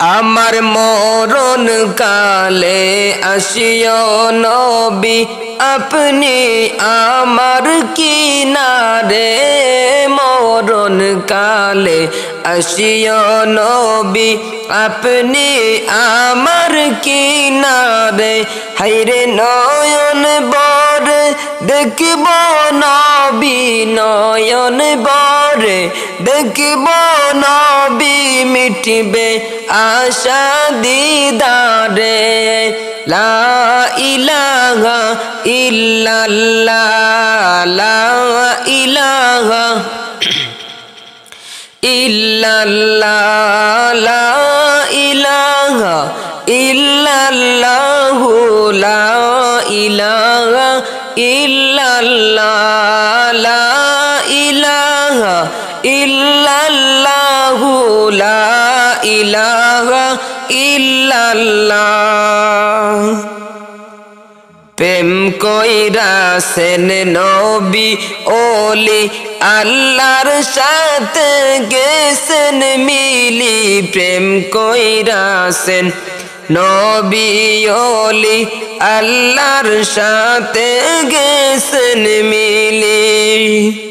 আমার মরণ কালে আসিও নবী, আপনি আমার কিনারে মরণ কালে আসিও নবী, আপনি আমার কিনারে। হাইরে নয়ন বর দেখব নবী নয়ন বরে, দেখব নবী মিটিবে আশা দিদারে। লা ইলাহা ইল্লাল্লাহ, লা ইলাহা ইল্লাল্লাহ, লা ইলাহা ইল্লাল্লাহ, লা ইলাহা ইলাহা ইলাহা প্রেম কইরাছেন নবী ওলি আল্লাহর সাথে গেছেন মিলি। প্রেম কইরাছেন নবী ওলি আল্লাহর সাথে গেছেন মিলি।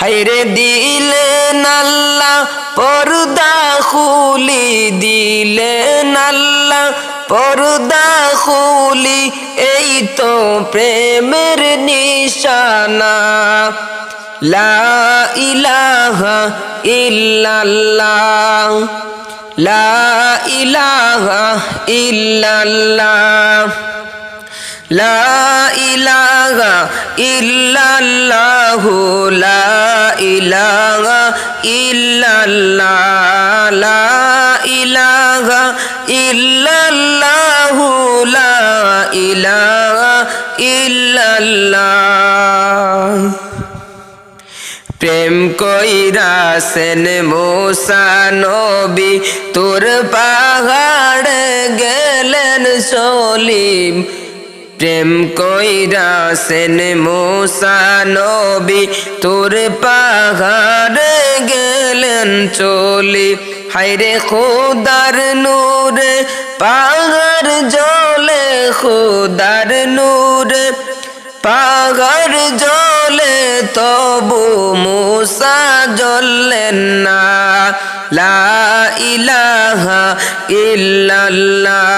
হাইরে দিলেন আল্লাহ, পর্দা খুলি দিলেন আল্লাহ, পর্দা খুলি, এই তো প্রেমের নিশানা। লা ইলাহা ইল্লাল্লাহ, লা ইলাহা ইল্লাল্লাহ। লা ইলাহা ইল্লাল্লাহ, লা ইলাহা ইল্লাল্লাহ, লা ইলাহা ইল্লাল্লাহ, লা ইলাহা ইল্লাল্লাহ। প্রেম কইরাছেন মোসা নবী, তোর পাহাড় গেলেন সলিম। প্রেম কইরাছেন মোসা নবী, তোর পাহাড় গেলেন চলি। হাইরে খোদার নূরে, পাহাড় জলে খোদার নূরে পাগর জলে তবু মুসা জ্বললেন না। লা ইলাহা ইল্লাল্লাহ।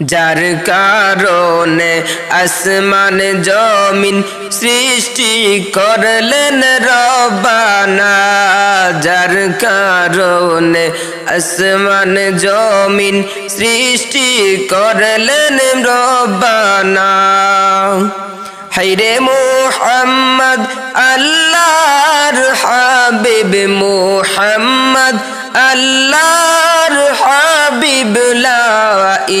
যার কারণে আসমান জমিন সৃষ্টি করলেন রবানা যার কারণে আসমান জমিন সৃষ্টি করলেন রবানা হাইরে মোহাম্মদ, আল্লাহর হাবিব মোহাম্মদ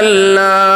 ইলাহা ইল্লাল্লাহ